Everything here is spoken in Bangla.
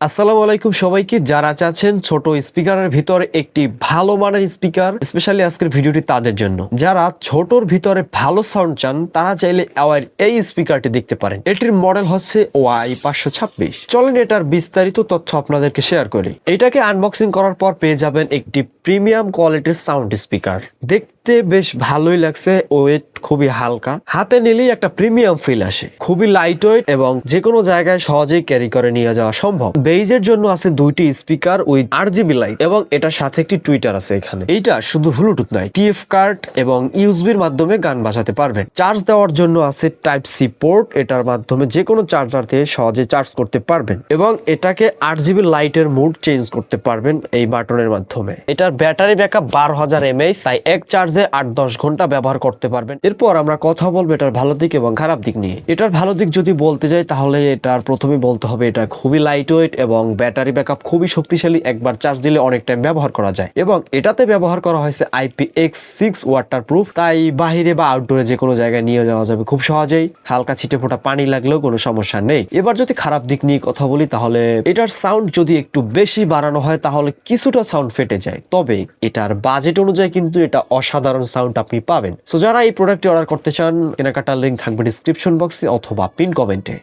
আসসালামু আলাইকুম সবাইকে। যারা চাচ্ছেন ছোট স্পিকারের ভিতরে একটি ভালো মানের স্পিকার, স্পেশালি আজকের ভিডিওটি তাদের জন্য। যারা ছোটর ভিতরে ভালো সাউন্ড চান, তারা চাইলে এই স্পিকারটি দেখতে পারেন। এটির মডেল হচ্ছে ওয়াই পাঁচশো ছাব্বিশ। চলেন এটার বিস্তারিত তথ্য আপনাদেরকে শেয়ার করি। এটাকে আনবক্সিং করার পর পেয়ে যাবেন একটি প্রিমিয়াম কোয়ালিটির সাউন্ড স্পিকার। দেখতে বেশ ভালোই লাগছে ওয়েট খুবই হালকা। হাতে নিলেই একটা প্রিমিয়াম ফিল আসে। খুবই লাইট ওয়েট এবং যে কোনো জায়গায় সহজেই ক্যারি করে নিয়ে যাওয়া সম্ভব। বেইজের জন্য আছে দুইটি speaker with R GB light এবং এটার সাথে একটি টুইটার আছে এখানে। এইটা শুধু ব্লুটুথ নয় টিএফ কার্ড এবং ইউএসবির মাধ্যমে গান বাজাতে পারবেন। চার্জ দেওয়ার জন্য আছে টাইপ সি পোর্ট এটার মাধ্যমে যে কোনো চার্জার থেকে সহজে চার্জ করতে পারবেন এবং এটাকে আট জিবি লাইটের মুড চেঞ্জ করতে পারবেন এই বাটনের মাধ্যমে। এটার ব্যাটারি ব্যাকআপ বারো হাজার এমএইচ তাই এক চার্জে আট দশ ঘণ্টা ব্যবহার করতে পারবেন। এরপর আমরা কথা বলব এটার ভালো দিক এবং খারাপ দিক নিয়ে। এটার ভালো দিক যদি বলতে যাই, তাহলে এটার প্রথমে বলতে হবে, এটা খুবই লাইট ওয়েট এবং ব্যাটারি ব্যাকআপ খুবই শক্তিশালী। একবার চার্জ দিলে অনেক টাইম ব্যবহার করা যায়। এবং এটাতে ব্যবহার করা হয়েছে IP X six water proof তাই বাহিরে বা আউটডোরে যে কোনো জায়গায় নিয়ে যাওয়া যাবে খুব সহজেই। হালকা ছিটে ফোটা পানি লাগলেও কোনো সমস্যা নেই। এবার যদি খারাপ দিক নিয়ে কথা বলি, তাহলে এটার সাউন্ড যদি একটু বেশি বাড়ানো হয়, তাহলে কিছুটা সাউন্ড ফেটে যায়। তবে এটার বাজেট অনুযায়ী কিন্তু এটা অসাধারণ সাউন্ড আপনি পাবেন। সো যারা এই প্রোডাক্টটি অর্ডার করতে চান, কেনাকাটার লিঙ্ক থাকবে ডিসক্রিপশন বক্সে অথবা পিন কমেন্টে